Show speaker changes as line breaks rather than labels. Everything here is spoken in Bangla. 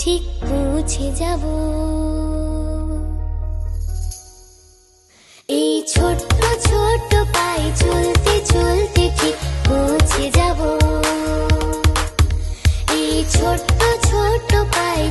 ঠিক পৌঁছে যাব। এই ছোট্ট ছোট্ট পায়ে চলতে চলতে ঠিক পৌঁছে যাব। এই ছোট্ট ছোট্ট পায়ে